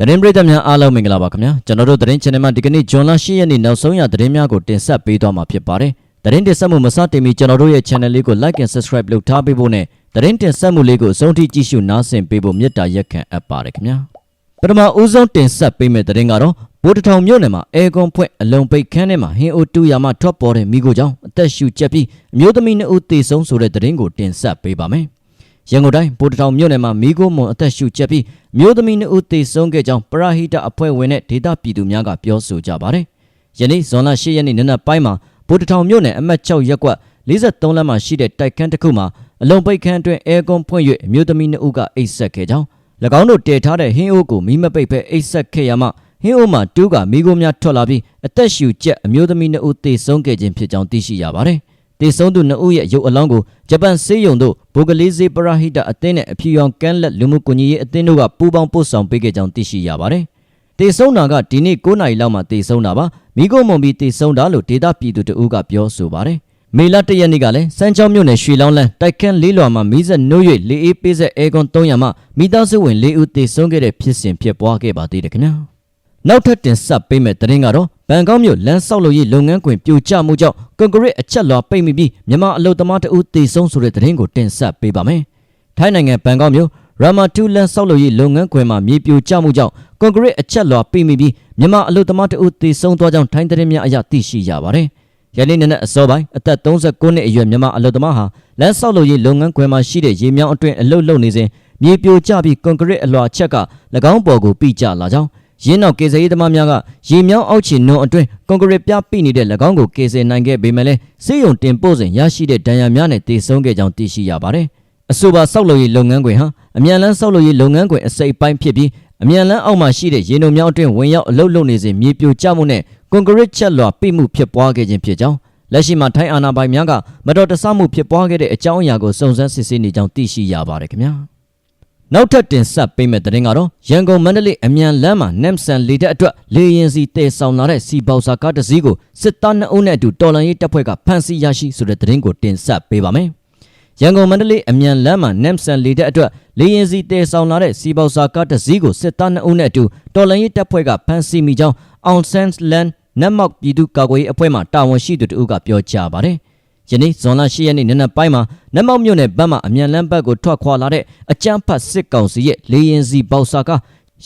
သတင်းပရိသတ်များအားလုံးမင်္ဂလာပါခင်ဗျာကျွန်တော်တို့သတင်း channel မှာဒီကနေ့ဇွန်လ10ရက်နေ့နောက်ဆုံးရသတင်းများကိုတင်ဆက်ပေးသွားမှာဖြစ်ပါတယ်သတင်းတင်ဆက်မှုမစတင်မီကျွန်တော်တို့ရဲ့ channel လေးကို like and subscribe လုပ်ထားပေးဖို့နဲ့သတင်းတင်ဆက်မှုလေးကိုအဆုံးထိကြည့်ရှုနားဆင်ပေးဖို့မေတ္တာရက်ခံအပ်ပါတယ်ခင်ဗျာပထမဦးဆုံးတင်ဆက်ပေးမယ့်သတင်းကတော့ဘိုးတထောင်မြို့နယ်မှာအဲကွန်ဖွင့်အလုံးပိတ်ခန်းထဲမှာဟင်းအိုတူရာမှထွက်ပေါ်တဲ့မိကိုကြောင့်အသက်ရှူကျက်ပြီးအမျိုးသမီးနှစ်ဦးသေဆုံးဆိုတဲ့သတင်းကိုတင်ဆက်ပေးပါမယ် ရန်ကုန်တိုင်းဗိုလ်တထောင်မြို့နယ်မှာမိခိုးမွန်အသက်ရှူကျက်ပြီးမြို့သမီးနှစ်ဦးသေဆုံးခဲ့ကြောင်းပရဟိတအဖွဲ့ဝင်နဲ့ဒေသပြည်သူများကပြောဆိုကြပါတယ်။ယနေ့ဇွန်လ10ရက်နေ့နနက်ပိုင်းမှာဗိုလ်တထောင်မြို့နယ်အမှတ်6ရပ်ကွက်43လမ်းမှာရှိတဲ့တိုက်ခန်းတစ်ခုမှာအလုံးပိတ်ခန်းအတွင်းအဲကွန်ဖွင့်၍မြို့သမီးနှစ်ဦးကအိတ်ဆက်ခဲ့ကြောင်း၎င်းတို့တည်ထားတဲ့ဟင်းအိုးကိုမီးမပိတ်ဖဲအိတ်ဆက်ခဲ့ရမှဟင်းအိုးမှာတူးကမိခိုးများထွက်လာပြီးအသက်ရှူကျက်အမျိုးသမီးနှစ်ဦးသေဆုံးခဲ့ခြင်းဖြစ်ကြောင်းသိရှိရပါတယ်။ တေဆုံးသူနှစ်ဦးရဲ့ရုပ်အလောင်းကိုဂျပန်ဆေးရုံတို့ဘိုကလေးစေးပရဟိတအသင်းနဲ့အဖြူရောင်ကမ်းလက်လူမှုကွန်ရက်ရေးအသင်းတို့ကပူးပေါင်းပို့ဆောင်ပေးခဲ့ကြောင်းသိရှိရပါတယ်။တေဆုံးတာကဒီနေ့9နာရီလောက်မှတေဆုံးတာပါ။မိကုံမုံပြီးတေဆုံးတာလို့ဒေတာပြည်သူတဦးကပြောဆိုပါတယ်။မေလတရက်နေ့ကလည်းစမ်းချောင်းမြို့နယ်ရွှေလောင်းလန်းတိုက်ခန်းလေးလွာမှာမီးစက်နှိုး၍လေအေးပေးဆက်အဲကွန်300မှမိသားစုဝင်၄ဦးတေဆုံးခဲ့တဲ့ဖြစ်စဉ်ဖြစ်ပွားခဲ့ပါသေးတယ်ခင်ဗျာ။ နောက်ထပ်တင်ဆက်ပေးမယ့်သတင်းကတော့ဘန်ကောက်မြို့လမ်းဆောက်လုပ်ရေးလုပ်ငန်းခွင်ပြိုကျမှုကြောင့်ကွန်ကရစ်အချက်လွှာပိတ်မိပြီးမြန်မာအလုပ်သမားတအုပ်တေဆုံးဆိုတဲ့သတင်းကိုတင်ဆက်ပေးပါမယ်။ထိုင်းနိုင်ငံဘန်ကောက်မြို့ရာမာတူလန်ဆောက်လုပ်ရေးလုပ်ငန်းခွင်မှာမြေပြိုကျမှုကြောင့်ကွန်ကရစ်အချက်လွှာပိတ်မိပြီးမြန်မာအလုပ်သမားတအုပ်တေဆုံးသွားကြောင်းထိုင်းသတင်းများအရသိရှိရပါတယ်။ယနေ့နေ့နဲ့အစောပိုင်းအသက်39နှစ်အရွယ်မြန်မာအလုပ်သမားဟာလမ်းဆောက်လုပ်ရေးလုပ်ငန်းခွင်မှာရှိတဲ့ရေမြောင်းအတွင်းအလုပ်လုပ်နေစဉ်မြေပြိုကျပြီးကွန်ကရစ်အလွှာချက်က၎င်းပေါ်ကိုပိကျလာကြောင်း ရင်းနောက်ကေဆယ်ရေးသမားများကရေမြောင်းအောက်ခြေနုံအတွင်းကွန်ကရစ်ပြပိနေတဲ့၎င်းကိုကေဆယ်နိုင်ခဲ့ပေမဲ့လည်းစေယုံတင်ပို့စဉ်ရရှိတဲ့ဒဏ်ရာများနဲ့တေဆုံးခဲ့ကြောင်းသိရှိရပါတယ်။အဆိုပါဆောက်လုပ်ရေးလုပ်ငန်းခွင်ဟာအမြန်လန်းဆောက်လုပ်ရေးလုပ်ငန်းခွင်အစိပ်ပိုင်းဖြစ်ပြီးအမြန်လန်းအောက်မှာရှိတဲ့ရေနုံမြောင်းအတွင်းဝင်ရောက်အလုပ်လုပ်နေစဉ်မြေပြိုကျမှုနဲ့ကွန်ကရစ်ချက်လွှာပိမှုဖြစ်ပွားခဲ့ခြင်းဖြစ်ကြောင်းလက်ရှိမှာထိုင်းအာဏာပိုင်များကမတော်တဆမှုဖြစ်ပွားခဲ့တဲ့အကြောင်းအရာကိုစုံစမ်းစစ်ဆေးနေကြောင်းသိရှိရပါတယ်ခင်ဗျာ။ နောက်ထပ်တင်ဆက်ပေးမယ့်သတင်းကတော့ရန်ကုန်မန္တလေးအမြန်လမ်းမှာနမ်ဆန်လေတပ်အတွက်လေရင်စီတည်ဆောင်လာတဲ့စီပေါစာကားတစ်စီးကိုစစ်သားနှစ်အုပ်နဲ့အတူတော်လန်ရေးတပ်ဖွဲ့ကဖမ်းဆီးရရှိဆိုတဲ့သတင်းကိုတင်ဆက်ပေးပါမယ်။ရန်ကုန်မန္တလေးအမြန်လမ်းမှာနမ်ဆန်လေတပ်အတွက်လေရင်စီတည်ဆောင်လာတဲ့စီပေါစာကားတစ်စီးကိုစစ်သားနှစ်အုပ်နဲ့အတူတော်လန်ရေးတပ်ဖွဲ့ကဖမ်းဆီးမိကြောင်းအောင်ဆန်လန်နတ်မောက်ပြည်သူ့ကာကွယ်ရေးအဖွဲ့မှတာဝန်ရှိသူတို့ကပြောကြားပါတယ်။ ယနေ့ဇွန်လ10ရက်နေ့နနက်ပိုင်းမှာနတ်မောက်မြို့နယ်ဘက်မှအမြန်လမ်းဘက်ကိုထွက်ခွာလာတဲ့အကြမ်းဖက်စစ်ကောင်စီရဲ့လေရင်စီပေါစာက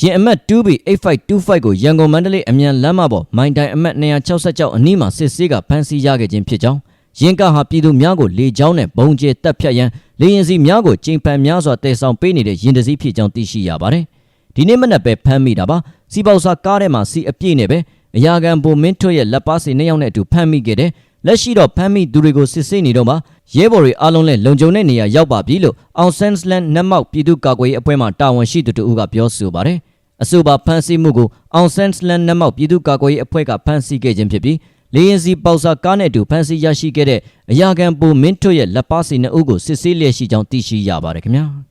ရင်အမတ် 2B8525 ကိုရန်ကုန်မန္တလေးအမြန်လမ်းမပေါ်မိုင်တိုင်အမတ်266အနီးမှာစစ်ဆေးကဖမ်းဆီးရခဲ့ခြင်းဖြစ်ကြောင်းရင်ကဟာပြည်သူများကိုလေကြောင်းနဲ့ဘုံကျဲတပ်ဖြတ်ရန်လေရင်စီများကိုချိန်ပန်များစွာတည်ဆောင်ပေးနေတဲ့ရင်တစည်းဖြစ်ကြောင်းသိရှိရပါတယ်။ဒီနေ့မနက်ပဲဖမ်းမိတာပါ။စီပေါစာကားထဲမှာစီအပြည့်နဲ့ပဲအရာခံပုံမင်းထွတ်ရဲ့လက်ပါစီနှစ်ယောက်နဲ့အတူဖမ်းမိခဲ့တဲ့ လက်ရှိတော့ဖမ်းမိသူတွေကိုစစ်ဆေးနေတော့မှရဲဘော်တွေအားလုံးလည်းလုံခြုံတဲ့နေရာရောက်ပါပြီလို့အောင်ဆန်စလန်နတ်မောက်ပြည်သူ့ကာကွယ်ရေးအဖွဲ့မှတာဝန်ရှိသူတို့ကပြောဆိုပါတယ်။အဆိုပါဖမ်းဆီးမှုကိုအောင်ဆန်စလန်နတ်မောက်ပြည်သူ့ကာကွယ်ရေးအဖွဲ့ကဖမ်းဆီးခဲ့ခြင်းဖြစ်ပြီးလေရင်စီပေါစာကားနဲ့အတူဖမ်းဆီးရရှိခဲ့တဲ့အရာခံပုံမင်းထွတ်ရဲ့လက်ပါစီနှစ်ဦးကိုစစ်ဆေးလျက်ရှိကြောင်းသိရှိရပါတယ်ခင်ဗျာ။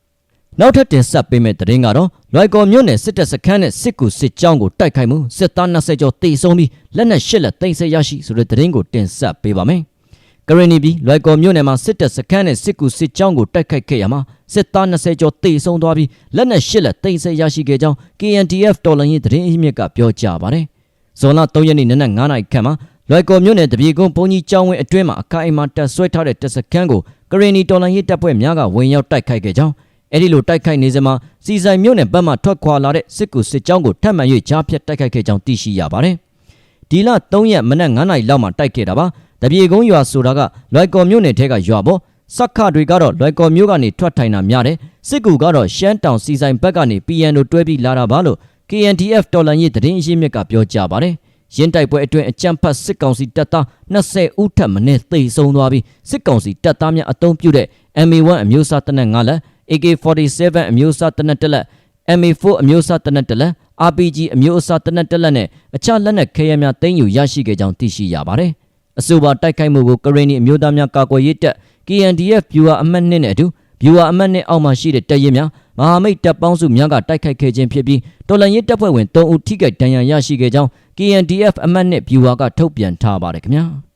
နောက်ထပ်တင်ဆက်ပေးမယ့်သတင်းကတော့လွိုက်ကော်မြို့နယ်စစ်တပ်စခန်းနဲ့စစ်ကူစစ်ကြောင်းကိုတိုက်ခိုက်မှုစစ်သား20ကျော်တေဆုံးပြီးလက်နက်ရှစ်လက်တင်ဆက်ရရှိဆိုတဲ့သတင်းကိုတင်ဆက်ပေးပါမယ်။ကရင်နီပြည်လွိုက်ကော်မြို့နယ်မှာစစ်တပ်စခန်းနဲ့စစ်ကူစစ်ကြောင်းကိုတိုက်ခိုက်ခဲ့ရမှာစစ်သား20ကျော်တေဆုံးသွားပြီးလက်နက်ရှစ်လက်တင်ဆက်ရရှိခဲ့ကြောင်း KNDF တော်လှန်ရေးသတင်းအမြစ်ကပြောကြားပါတယ်။ဇွန်လ3ရက်နေ့နနက်9နာရီခန့်မှာလွိုက်ကော်မြို့နယ်တပြေကုန်းဘုံကြီးကျောင်းဝင်းအတွင်းမှာအခိုင်အမာတပ်ဆွဲထားတဲ့တပ်စခန်းကိုကရင်နီတော်လှန်ရေးတပ်ဖွဲ့များကဝင်ရောက်တိုက်ခိုက်ခဲ့ကြောင်း အဲ့ဒီလိုတိုက်ခိုက်နေစမှာစီဆိုင်မြို့နယ်ဘက်မှထွက်ခွာလာတဲ့စစ်ကူစစ်ကြောင်းကိုထပ်မံ၍ကြားဖြတ်တိုက်ခိုက်ခဲ့ကြောင်းသိရှိရပါတယ်။ဒီလ3ရက်မနက်9နာရီလောက်မှာတိုက်ခဲ့တာပါ။တပြေကုန်းရွာဆိုတာကလွိုက်ကော်မြို့နယ်ထဲကရွာပေါ့စက်ခတွေကတော့လွိုက်ကော်မြို့ကနေထွက်ထိုင်တာများတယ်။စစ်ကူကတော့ရှမ်းတောင်စီဆိုင်ဘက်ကနေ PNO တွဲပြီးလာတာပါလို့ KNDF တော်လန်ရေးသတင်းအရင်းမြစ်ကပြောကြားပါတယ်။ရင်းတိုက်ပွဲအတွင်းအကြမ်းဖက်စစ်ကောင်စီတပ်သား20ဦးထပ်မံသေဆုံးသွားပြီးစစ်ကောင်စီတပ်သားများအုံပြုတဲ့ MA1 အမျိုးအစားတနက်9လက် AK47 အမျိုးအစားတနက်တစ်လက် MA4 အမျိုးအစားတနက်တစ်လက် RPG အမျိုးအစားတနက်တစ်လက်နဲ့အခြားလက်နက်ခဲယမ်းများသိမ်းယူရရှိခဲ့ကြောင်းသိရှိရပါတယ်။အဆိုပါတိုက်ခိုက်မှုကိုကရင်နီအမျိုးသားများကာကွယ်ရေးတပ် KNDF ဗျူဟာအမှတ်2နဲ့အတူဗျူဟာအမှတ်2အောက်မှာရှိတဲ့တပ်ရင်းများမဟာမိတ်တပ်ပေါင်းစုများကတိုက်ခိုက်ခဲ့ခြင်းဖြစ်ပြီးတော်လန်ရေးတပ်ဖွဲ့ဝင်3ဦးထိခိုက်ဒဏ်ရာရရှိခဲ့ကြောင်း KNDF အမှတ်2ဗျူဟာကထုတ်ပြန်ထားပါတယ်ခင်ဗျာ။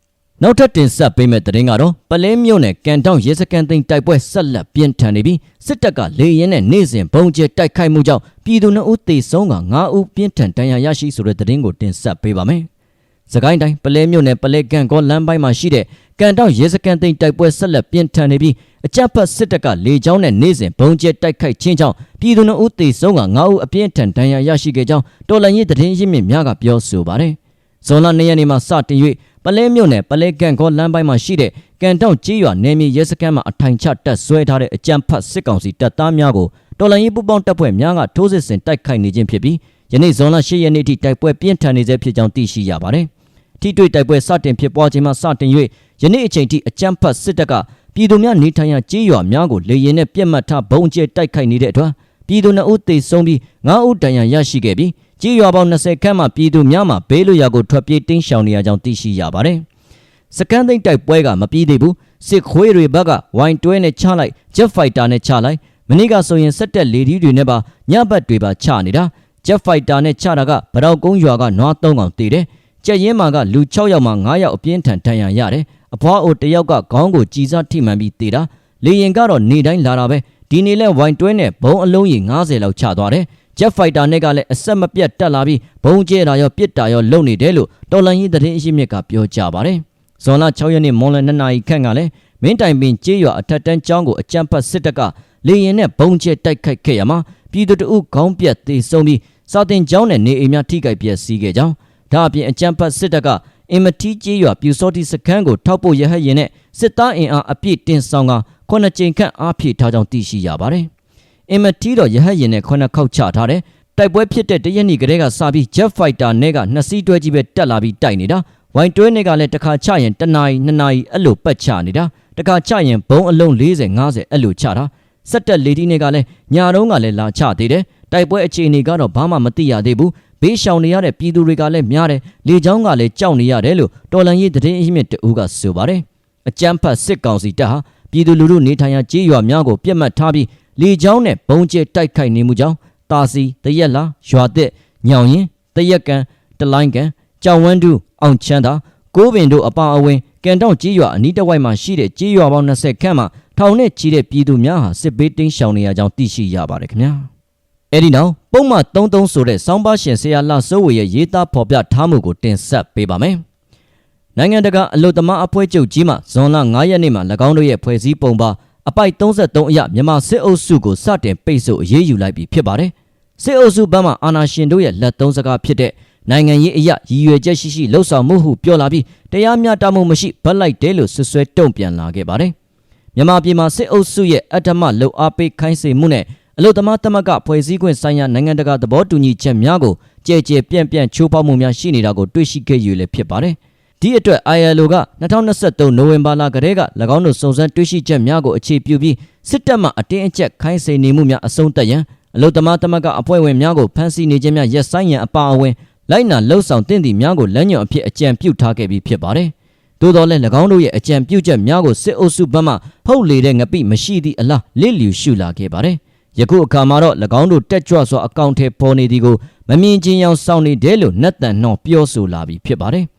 နောက်ထပ်တင်ဆက်ပေးမယ့်သတင်းကတော့ပလဲမြို့နယ်ကန်တောင်ရဲစခန်းသိမ်းတိုက်ပွဲဆက်လက်ပြင်းထန်နေပြီးစစ်တပ်ကလေရင်နဲ့နေစဉ်ဘုံကျဲတိုက်ခိုက်မှုကြောင့်ပြည်သူ2ဦးသေဆုံးက9ဦးပြင်းထန်ဒဏ်ရာရရှိဆိုတဲ့သတင်းကိုတင်ဆက်ပေးပါမယ်။စကိုင်းတိုင်းပလဲမြို့နယ်ပလဲကန်ကောလမ်းပိုင်းမှာရှိတဲ့ကန်တောင်ရဲစခန်းသိမ်းတိုက်ပွဲဆက်လက်ပြင်းထန်နေပြီးအကြမ်းဖက်စစ်တပ်ကလေကြောင်းနဲ့နေစဉ်ဘုံကျဲတိုက်ခိုက်ခြင်းကြောင့်ပြည်သူ2ဦးသေဆုံးက9ဦးအပြင်းထန်ဒဏ်ရာရရှိခဲ့ကြောင်းတော်လှန်ရေးသတင်းရင်းမြစ်များကပြောဆိုပါတယ်။ဇွန်လ2ရက်နေ့မှာစတင်၍ ပလဲမြို့နယ်ပလဲကန်ကောလမ်းပိုင်းမှာရှိတဲ့ကန်တောင်ကြီးရွာနယ်မြေရဲစခန်းမှာအထိုင်ချတပ်ဆွဲထားတဲ့အကြမ်းဖက်စစ်ကောင်စီတပ်သားများကိုတော်လှန်ရေးပူးပေါင်းတပ်ဖွဲ့များကထိုးစစ်ဆင်တိုက်ခိုက်နေခြင်းဖြစ်ပြီးယနေ့ဇွန်လ10ရက်နေ့ထိတိုက်ပွဲပြင်းထန်နေဆဲဖြစ်ကြောင်းသိရှိရပါတယ်။ထိတွေ့တိုက်ပွဲစတင်ဖြစ်ပွားခြင်းမှစတင်၍ယနေ့အချိန်ထိအကြမ်းဖက်စစ်တပ်ကပြည်သူများနေထိုင်ရာကြေးရွာများကိုလေရင်နဲ့ပြက်မှတ်ထားဘုံကျဲတိုက်ခိုက်နေတဲ့အတွက်ပြည်သူ2ဦးသေဆုံးပြီး9ဦးဒဏ်ရာရရှိခဲ့ပြီး ကြေးရွာပေါင်း20ခန့်မှပြည်သူများမှဘေးလွတ်ရာကိုထွက်ပြေးတင်းရှောင်နေရကြောင်းသိရှိရပါတယ်။စကန်သိန်းတိုက်ပွဲကမပြီးသေးဘူးစစ်ခွေးတွေဘက်ကဝိုင်တွဲနဲ့ချလိုက်ဂျက်ဖိုက်တာနဲ့ချလိုက်မနေ့ကဆိုရင်စက်တက်လေဒီတွေနဲ့ပါညဘက်တွေပါချနေတာဂျက်ဖိုက်တာနဲ့ချတာကဗရောက်ကုန်းရွာကနွား၃កောင်တည်တယ်ကြက်ရင်မာကလူ6ယောက်မှ9ယောက်အပြင်းထန်ဒဏ်ရာရတယ်အဖွားအိုတယောက်ကခေါင်းကိုကြီးစားထိမှန်ပြီးတည်တာလေရင်ကတော့နေတိုင်းလာတာပဲဒီနေ့လဲဝိုင်တွဲနဲ့ဘုံအလုံးကြီး90လောက်ချသွားတယ် ဂျက်ဖိုက်တာနဲ့ကလည်းအဆက်မပြတ်တက်လာပြီးဘုံကျဲတာရောပစ်တာရောလုံနေတယ်လို့တော်လန်ရေးသတင်းအရှိမြစ်ကပြောကြပါတယ်ဇွန်လ6ရက်နေ့မွန်လ2နာရီခန့်ကလည်းမင်းတိုင်ပင်ကျေးရွာအထက်တန်းကျောင်းကိုအကြမ်းဖက်စစ်တပ်ကလေရင်နဲ့ဘုံကျဲတိုက်ခိုက်ခဲ့ရမှာပြည်သူတို့ခေါင်းပြက်သေဆုံးပြီးစာတင်ကျောင်းနဲ့နေအိမ်များထိခိုက်ပျက်စီးခဲ့ကြောင်းဒါအပြင်အကြမ်းဖက်စစ်တပ်ကအင်မတီကျေးရွာပြူစောတိစခန်းကိုထောက်ပို့ရဟတ်ရင်နဲ့စစ်သားအင်အားအပြည့်တင်ဆောင်ကခုနှစ်ကြိမ်ခန့်အားဖြည့်ထားကြောင်းသိရှိရပါတယ်။ အင်မတီတော့ရဟတ်ရင်နဲ့ခုနှစ်ခေါက်ချထားတယ်။တိုက်ပွဲဖြစ်တဲ့တရက်နေ့ကလေးကစပြီး Jet Fighter နဲ့ကနှစ်စီးတွဲကြီးပဲတက်လာပြီးတိုက်နေတာ။ဝိုင်တွဲနဲ့ကလည်းတစ်ခါချရင်တစ်နာရီနှစ်နာရီအဲ့လိုပတ်ချနေတာ။တစ်ခါချရင်ဘုံအလုံး40 50အဲ့လိုချတာ။စက်တက်လေဒီနဲ့ကလည်းညာတုံးကလည်းလာချသေးတယ်။တိုက်ပွဲအခြေအနေကတော့ဘာမှမသိရသေးဘူးဘေးရှောင်နေရတဲ့ပြည်သူတွေကလည်းများတယ်လေချောင်းကလည်းကြောက်နေရတယ်လို့တော်လန်ရေးသတင်းအရင်းမြစ်တအူးကဆိုပါတယ်အကြမ်းဖက်စစ်ကောင်စီတပ်ဟာပြည်သူလူထုနေထိုင်ရာကြေးရွာများကိုပြစ်မှတ်ထားပြီး လေချောင်းနဲ့ဘုံကျဲတိုက်ခိုက်နေမှုကြောင့်တာစီတရက်လာရွာသက်ညောင်ရင်တရက်ကန်တလိုင်းကန်ကြောင်ဝန်းတူအောင်ချမ်းသာကိုးပင်တို့အပါအဝင်ကန်တောင်ကြေးရွာအနီးတစ်ဝိုက်မှာရှိတဲ့ကြေးရွာပေါင်း20ခန့်မှာထောင်နဲ့ချီတဲ့ပြည်သူများဟာစစ်ဘေးတင်းရှောင်နေရကြောင်းသိရှိရပါတယ်ခင်ဗျာအဲ့ဒီနောက်ပုံမှန်33ဆိုတဲ့စောင်းပါရှင်ဆရာလှစိုးဝေရဲ့ရေးသားဖော်ပြထားမှုကိုတင်ဆက်ပေးပါမယ်။နိုင်ငံတကာအလို့သမားအဖွဲ့ချုပ်ကြီးမှဇွန်လ9ရက်နေ့မှာ၎င်းတို့ရဲ့ဖွဲ့စည်းပုံပါ အပိုက်33အရမြန်မာစစ်အုပ်စုကိုစတင်ပိတ်ဆို့အရေးယူလိုက်ပြီဖြစ်ပါတယ်။စစ်အုပ်စုဘက်မှအာဏာရှင်တို့ရဲ့လက်သုံးစကားဖြစ်တဲ့နိုင်ငံရေးအရာရည်ရွယ်ချက်ရှိရှိလှုပ်ဆောင်မှုဟုပြောလာပြီးတရားမျှတမှုမရှိဗတ်လိုက်တယ်လို့ဆွဆွဲတုံ့ပြန်လာခဲ့ပါတယ်။မြန်မာပြည်မှာစစ်အုပ်စုရဲ့အတ္တမလှုပ်အားပေးခိုင်းစေမှုနဲ့အလုသမားသမဂဖွဲ့စည်းခွင့်ဆိုင်ရာနိုင်ငံတကာသဘောတူညီချက်များကိုကြဲကြဲပြန့်ပြန့်ချိုးဖောက်မှုများရှိနေတာကိုတွေ့ရှိခဲ့ရလည်းဖြစ်ပါတယ်။ ဒီအတွက် ILO က2023နိုဝင်ဘာလကတည်းက၎င်းတို့စုံစမ်းတွေ့ရှိချက်များကိုအခြေပြုပြီးစစ်တပ်မှအတင်းအကျပ်ခိုင်းစေနေမှုများအဆုံးသတ်ရန်အလုသမားသမဂအဖွဲ့ဝင်များကိုဖမ်းဆီးနေခြင်းများရက်ဆိုင်ရန်အပါအဝင်လိုက်နာလှုပ်ဆောင်တင့်သည့်များကိုလမ်းညွှန်အဖြစ်အကြံပြုထားခဲ့ပြီးဖြစ်ပါတယ်။သို့တော်လည်း၎င်းတို့ရဲ့အကြံပြုချက်များကိုစစ်အုပ်စုဘက်မှဖုတ်လေတဲ့ငပိမရှိသည့်အလားလစ်လျူရှုလာခဲ့ပါတယ်။ယခုအခါမှာတော့၎င်းတို့တက်ကြွစွာအကောင့်ထဲပေါ်နေသည်ကိုမမြင်ချင်းအောင်စောင့်နေတယ်လို့နတ်တန်နှောပြောဆိုလာပြီးဖြစ်ပါတယ်။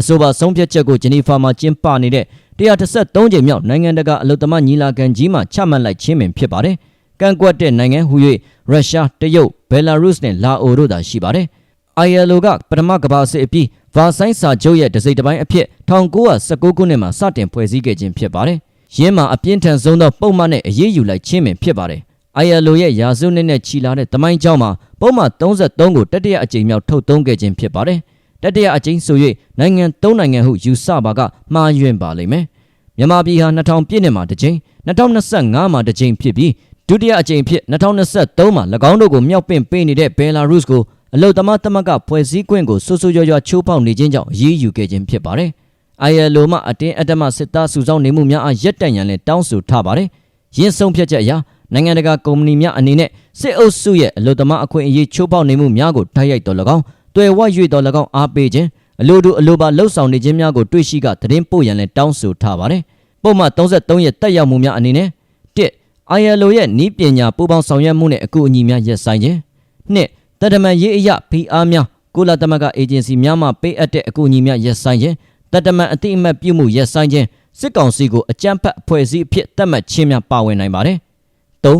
အဆိုပါဆုံးဖြတ်ချက်ကိုဂျနီဖာမှာကျင်းပနေတဲ့133ကြိမ်မြောက်နိုင်ငံတကာအလုတ္တမညီလာခံကြီးမှာချမှတ်လိုက်ခြင်းပင်ဖြစ်ပါတယ်။ကန့်ကွက်တဲ့နိုင်ငံဟူ၍ရုရှား၊တရုတ်၊ဘယ်လာရုစ်နဲ့လာအိုတို့သာရှိပါတယ်။ ILO ကပထမကမ္ဘာစစ်အပြီးဗာဆိုင်စာချုပ်ရဲ့တစိမ့်တစ်ပိုင်းအဖြစ်1919ခုနှစ်မှာစတင်ဖွဲ့စည်းခဲ့ခြင်းဖြစ်ပါတယ်။ယင်းမှာအပြင်းထန်ဆုံးသောပုံမှန်နဲ့အရေးယူလိုက်ခြင်းပင်ဖြစ်ပါတယ် ILO ရဲ့ရာစုနှစ်နဲ့ချီလာတဲ့တမိုင်းကြောင်းမှာပုံမှန်33ကိုတတိယအကြိမ်မြောက်ထုတ်သုံးခဲ့ခြင်းဖြစ်ပါတယ်။ တတိယအကြိမ်ဆို၍နိုင်ငံ၃နိုင်ငံဟုယူဆပါကမှားယွင်းပါလိမ့်မယ်။မြန်မာပြည်ဟာ2000ပြည့်နှစ်မှာတစ်ကြိမ်2025မှာတစ်ကြိမ်ဖြစ်ပြီးဒုတိယအကြိမ်ဖြစ်2023မှာ၎င်းတို့ကိုမြောက်ပင့်ပေးနေတဲ့ဘယ်လာရုစ်ကိုအလုသမားသမဂဖွဲ့စည်းခွင့်ကိုဆူဆူရွရွချိုးဖောက်နေခြင်းကြောင့်အရေးယူခဲ့ခြင်းဖြစ်ပါတယ်။ ILO မှအတင်းအဓမ္မစစ်သားစုဆောင်းနေမှုများအားရပ်တန့်ရန်လည်းတောင်းဆိုထားပါတယ်။ရင်းဆုံးဖြတ်ချက်အရနိုင်ငံတကာကုမ္ပဏီများအနေနဲ့စစ်အုပ်စုရဲ့အလို့သမားအခွင့်အရေးချိုးဖောက်နေမှုများကိုတိုက်ရိုက်တော်၎င်း တွေ့ဝ၍တော်၎င်းအားပေးခြင်းအလို့တူအလို့ပါလှုပ်ဆောင်နေခြင်းများကိုတွေ့ရှိကသတင်းပို့ရန်လည်းတောင်းဆိုထားပါတယ်။ပုံမှန်33ရဲ့တက်ရောက်မှုများအနေနဲ့1 ILO ရဲ့ဤပညာပူးပေါင်းဆောင်ရွက်မှုနဲ့အကူအညီများရပ်ဆိုင်ခြင်း2တတမန်ရေးအရာဖိအားများကုလသမဂ္ဂအေဂျင်စီများမှပေးအပ်တဲ့အကူအညီများရပ်ဆိုင်ခြင်းတတမန်အတိအမှတ်ပြုမှုရက်ဆိုင်ခြင်းစစ်ကောင်စီကိုအကြမ်းဖက်အဖွဲ့အစည်းအဖြစ်သတ်မှတ်ခြင်းများပါဝင်နိုင်ပါတယ်။၃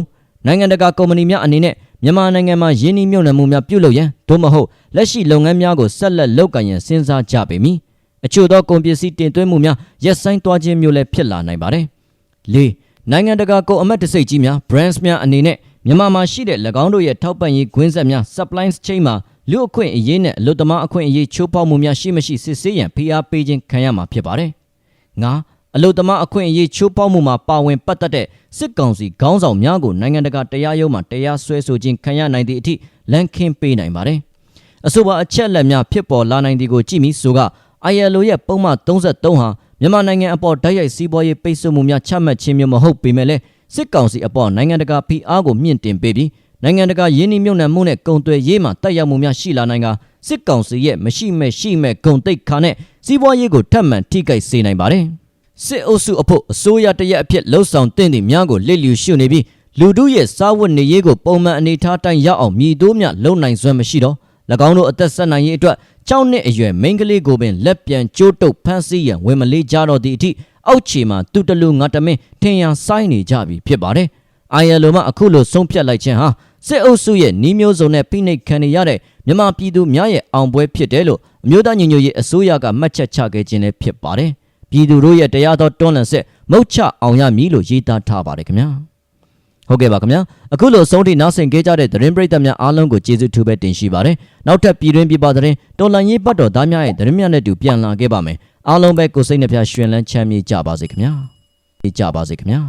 နိုင်ငံတကာကုမ္ပဏီများအနေနဲ့ မြန်မာနိုင်ငံမှာယင်းနှိမ့်မြုပ်နှံမှုများပြုလုပ်ရန်သို့မဟုတ်လက်ရှိလုပ်ငန်းများကိုဆက်လက်လုပ်ကိုင်ရန်စဉ်းစားကြပေမည်။အချို့သောကုန်ပစ္စည်းတင်သွင်းမှုများရက်ဆိုင်သွားခြင်းမျိုးလည်းဖြစ်လာနိုင်ပါတယ်။၄နိုင်ငံတကာကုန်အမတ်တစိတ်ကြီးများ brands များအနေနဲ့မြန်မာမှာရှိတဲ့၎င်းတို့ရဲ့ထောက်ပံ့ရေးကွင်းဆက်များ supply chain မှာလူအခွင့်အရေးနဲ့အလုသမားအခွင့်အရေးချိုးဖောက်မှုများရှိမရှိစစ်ဆေးရန်ဖိအားပေးခြင်းခံရမှာဖြစ်ပါတယ်။ငါ အလုသမားအခွင့်အရေးချိုးဖောက်မှုမှာပါဝင်ပတ်သက်တဲ့စစ်ကောင်စီခေါင်းဆောင်များကိုနိုင်ငံတကာတရားရုံးမှာတရားစွဲဆိုခြင်းခံရနိုင်သည့်အထိလန်ခင်းပေးနိုင်ပါတယ်။အဆိုပါအချက်လက်များဖြစ်ပေါ်လာနိုင်သည်ကိုကြည့်ပြီးဆိုက ILO ရဲ့ပုံမှန်33ဟာမြန်မာနိုင်ငံအပေါ်တိုက်ရိုက်စီးပွားရေးပိတ်ဆို့မှုများချမှတ်ခြင်းမျိုးမဟုတ်ပေမဲ့လည်းစစ်ကောင်စီအပေါ်နိုင်ငံတကာဖိအားကိုမြင့်တင်ပေးပြီးနိုင်ငံတကာယင်းနှိမ့်မြုပ်နှံမှုနဲ့ကုန်သွယ်ရေးမှာတက်ရောက်မှုများရှိလာနိုင်ကစစ်ကောင်စီရဲ့မရှိမဲ့ရှိမဲ့ဂုံတိတ်ခါနဲ့စီးပွားရေးကိုထပ်မံထိခိုက်စေနိုင်ပါတယ် စစ်အုပ်စုအဖို့အစိုးရတရက်အဖြစ်လှုပ်ဆောင်တင်သည့်များကိုလစ်လျူရှုနေပြီးလူတို့ရဲ့စားဝတ်နေရေးကိုပုံမှန်အနေထားတိုင်းရောက်အောင်မြည်တိုးမြလုံနိုင်စွမ်းမရှိတော့၎င်းတို့အသက်ဆက်နိုင်ရေးအတွက်6နှစ်အရွယ်မိန်းကလေးကိုပင်လက်ပြန်ကျိုးတုပ်ဖမ်းဆီးရန်ဝင်မလေးကြတော့သည့်အထိအောက်ခြေမှာသူတလူငါတမင်းထင်ရန်ဆိုင်နေကြပြီဖြစ်ပါတယ်။ ILO မှအခုလိုဆုံးဖြတ်လိုက်ခြင်းဟာစစ်အုပ်စုရဲ့နှီးမျိုးစုံနဲ့ဖိနှိပ်ခံနေရတဲ့မြန်မာပြည်သူများရဲ့အောင်ပွဲဖြစ်တယ်လို့အမျိုးသားညီညွတ်ရေးအစိုးရကမှတ်ချက်ချခဲ့ခြင်းလည်းဖြစ်ပါတယ်။ ပြည်သူတို့ရဲ့တရားတော်တွန်းလှန်စစ်မုတ်ချအောင်ရမည်လို့ရေးသားထားပါတယ်ခင်ဗျာ။ဟုတ်ကဲ့ပါခင်ဗျာအခုလိုအဆုံးထိနောက်ဆင်ခဲ့ကြတဲ့သတင်းပရိသတ်များအားလုံးကိုကျေးဇူးထူးပဲတင်ရှိပါတယ်နောက်ထပ်ပြည်တွင်းပြည်ပသတင်းတော်လန်ရေးပတ်တော်သားများရဲ့သတင်းများနဲ့တူပြန်လာခဲ့ပါမယ်အားလုံးပဲကိုယ်စိတ်နှပြရှင်လန်းချမ်းမြေ့ကြပါစေခင်ဗျာကြပါစေခင်ဗျာ